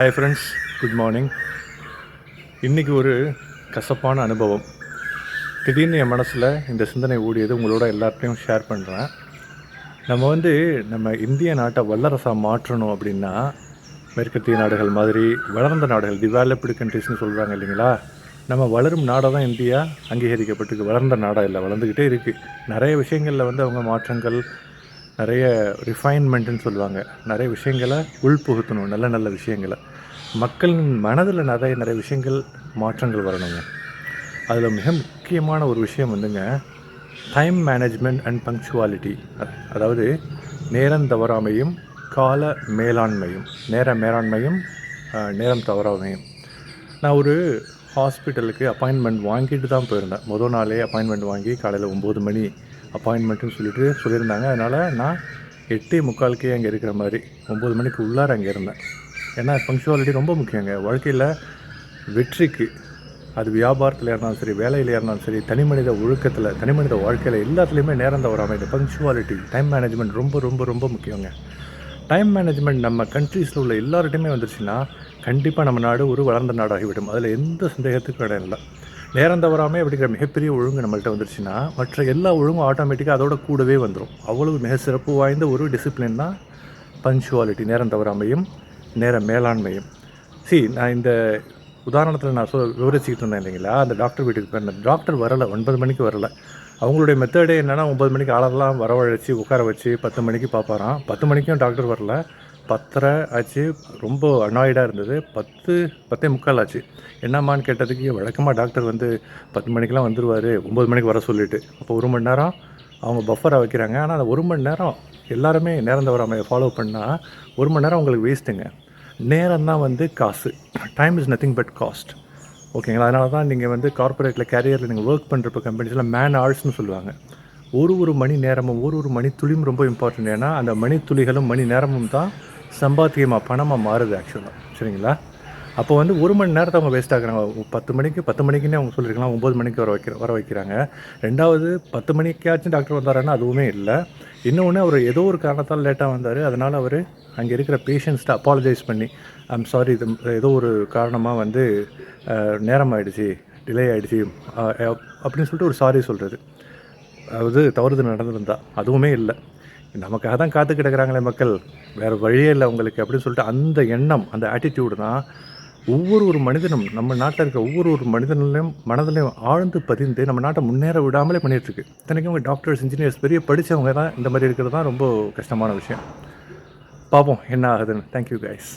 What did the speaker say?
Hi friends good morning இன்றைக்கி ஒரு கசப்பான அனுபவம். திடீர்னு என் மனசில் இந்த சிந்தனை ஓடியது. உங்களோட எல்லார்ட்டையும் ஷேர் பண்ணுறேன் நம்ம வந்து நம்ம இந்திய நாட்டை வல்லரசாக மாற்றணும் அப்படின்னா மேற்கத்திய நாடுகள் மாதிரி வளர்ந்த நாடுகள் டிவலப்டு கண்ட்ரிஸ்னு சொல்கிறாங்க இல்லைங்களா? நம்ம வளரும் நாடாக தான் இந்தியா அங்கீகரிக்கப்பட்டிருக்கு. வளர்ந்த நாடாக இல்லை வளர்ந்துக்கிட்டே இருக்குது நிறைய விஷயங்களில் வந்து அவங்க மாற்றங்கள் நிறைய ரிஃபைன்மெண்ட்டுன்னு சொல்லுவாங்க. நிறைய விஷயங்களை உள்புகுத்தணும். நல்ல நல்ல விஷயங்களை. மக்களின் மனதில் நிறைய நிறைய விஷயங்கள் மாற்றங்கள் வரணுங்க. அதில் மிக முக்கியமான ஒரு விஷயம் வந்துங்க டைம் மேனேஜ்மெண்ட் அண்ட் பங்க்சுவாலிட்டி அதாவது நேரம் தவறாமையும் கால மேலாண்மையும். நேர மேலாண்மையும் நேரம் தவறாமையும். நான் ஒரு ஹாஸ்பிட்டலுக்கு அப்பாயின்மெண்ட் வாங்கிட்டு தான் போயிருந்தேன். முதல் நாளே அப்பாயின்மெண்ட் வாங்கி காலையில் ஒம்பது மணி அப்பாயின்மெண்ட்டுன்னு சொல்லிட்டு சொல்லியிருந்தாங்க. அதனால் நான் எட்டே முக்காலுக்கே அங்கே இருக்கிற மாதிரி ஒம்பது மணிக்கு உள்ளார அங்கே இருந்தேன். ஏன்னா பங்க்சுவாலிட்டி ரொம்ப முக்கியங்க வாழ்க்கையில் வெற்றிக்கு அது வியாபாரத்தில் இருந்தாலும் சரி வேலையில் இருந்தாலும் சரி தனி மனித ஒழுக்கத்தில் தனி மனித வாழ்க்கையில் எல்லாத்துலேயுமே நேரம் தவறாமல் இந்த பங்க்சுவாலிட்டி டைம் மேனேஜ்மெண்ட் ரொம்ப ரொம்ப ரொம்ப முக்கியங்க டைம் மேனேஜ்மெண்ட் நம்ம கண்ட்ரீஸில் உள்ள எல்லார்ட்டையுமே வந்துருச்சுன்னா கண்டிப்பாக நம்ம நாடு ஒரு வளர்ந்த நாடாகிவிடும் அதில் எந்த சந்தேகத்துக்கும் இடம் இல்லை. நேரம் தவறாமல் அப்படிங்கிற மிகப்பெரிய ஒழுங்கு நம்மள்கிட்ட வந்துருச்சுன்னா மற்ற எல்லா ஒழுங்கும் ஆட்டோமேட்டிக்காக அதோட கூடவே வந்துடும் அவ்வளவு மிக சிறப்பு வாய்ந்த ஒரு டிசிப்ளின் தான் பஞ்சுவாலிட்டி நேரம் தவறாமையும் நேர மேலாண்மையும். சி நான் இந்த உதாரணத்தில் நான் சொல் விவரிச்சுக்கிட்டு இருந்தேன் இல்லைங்களா? அந்த டாக்டர் வீட்டுக்கு போயிருந்தேன். டாக்டர் வரலை ஒன்பது மணிக்கு வரல. அவங்களுடைய மெத்தடே என்னென்னா ஒம்பது மணிக்கு ஆளெல்லாம் வரவழைச்சி உட்கார வச்சு பத்து மணிக்கு பார்ப்பாராம். பத்து மணிக்கும் டாக்டர் வரல. பத்தரை ஆச்சு. ரொம்ப அனாய்டாக இருந்தது. பத்து பத்தே முக்கால் ஆச்சு. என்னம்மான்னு கேட்டதுக்கு வழக்கமாக டாக்டர் வந்து பத்து மணிக்கெலாம் வந்துடுவார் ஒம்பது மணிக்கு வர சொல்லிட்டு. அப்போ ஒரு மணி நேரம் அவங்க பஃபராக வைக்கிறாங்க. ஆனால் அந்த ஒரு மணி நேரம் எல்லாருமே நேரம் தவறாமல் ஃபாலோ பண்ணால் ஒரு மணி நேரம் உங்களுக்கு வேஸ்ட்டுங்க நேரம் தான் வந்து காசு. Time is nothing but cost ஓகேங்களா அதனால தான் நீங்கள் வந்து கார்ப்பரேட்டில் கேரியரில் நீங்கள் ஒர்க் பண்ணுறப்ப கம்பெனிஸில் மேன் ஆர்ட்ஸ்னு சொல்லுவாங்க. ஒரு ஒரு மணி நேரமும் ஒரு ஒரு மணி துளியும் ரொம்ப இம்பார்ட்டன்ட் ஏன்னா அந்த மணி துளிகளும் மணி நேரமும் தான் சம்பாத்தியமாக பணமாக மாறுது ஆக்சுவலாக சரிங்களா? அப்போ வந்து ஒரு மணி நேரத்தை அவங்க வேஸ்ட் ஆகுறாங்க பத்து மணிக்கு பத்து மணிக்குன்னே அவங்க சொல்லியிருக்கலாம் ஒம்பது மணிக்கு வர வைக்கிற வர வைக்கிறாங்க. ரெண்டாவது பத்து மணிக்காச்சும் டாக்டர் வந்தாருன்னா அதுவுமே இல்லை. இன்னொன்று அவர் ஏதோ ஒரு காரணத்தால் லேட்டாக வந்தார். அதனால் அவர் அங்கே இருக்கிற பேஷண்ட்ஸ்ட்டு அப்பாலஜைஸ் பண்ணி ஐம் சாரி இது ஏதோ ஒரு காரணமாக வந்து நேரம் ஆயிடுச்சு டிலே ஆகிடுச்சு அப்படின்னு சொல்லிட்டு ஒரு சாரி சொல்கிறது அதாவது தவறுது நடந்திருந்தா. அதுவுமே இல்லை. நமக்காக தான் காத்து கிடக்குறாங்களே மக்கள். வேறு வழியே இல்லை உங்களுக்கு அப்படின்னு சொல்லிட்டு அந்த எண்ணம் அந்த ஆட்டிடியூடு தான் ஒவ்வொரு ஒரு மனிதனும் நம்ம நாட்டில் இருக்க ஒவ்வொரு ஒரு மனிதனிலையும் மனதிலையும் ஆழ்ந்து பதிந்து நம்ம நாட்டை முன்னேற விடாமலே பண்ணிகிட்ருக்கு இத்தனைக்கும் அவங்க டாக்டர்ஸ் இன்ஜினியர்ஸ் பெரிய படித்தவங்க தான் இந்த மாதிரி இருக்கிறது தான் ரொம்ப கஷ்டமான விஷயம். பார்ப்போம் என்ன ஆகுதுன்னு. Thank you guys